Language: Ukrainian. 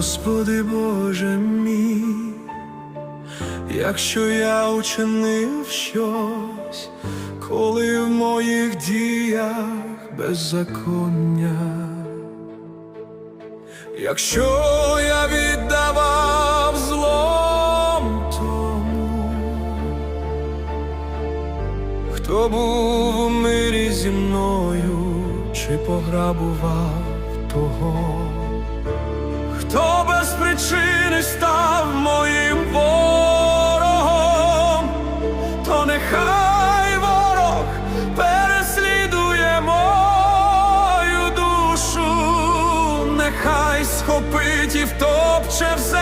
Господи Боже мій, якщо я учинив щось, коли в моїх діях беззаконня, якщо я віддавав злом тому, хто був у мирі зі мною, чи пограбував того. Схопить і втопче в землю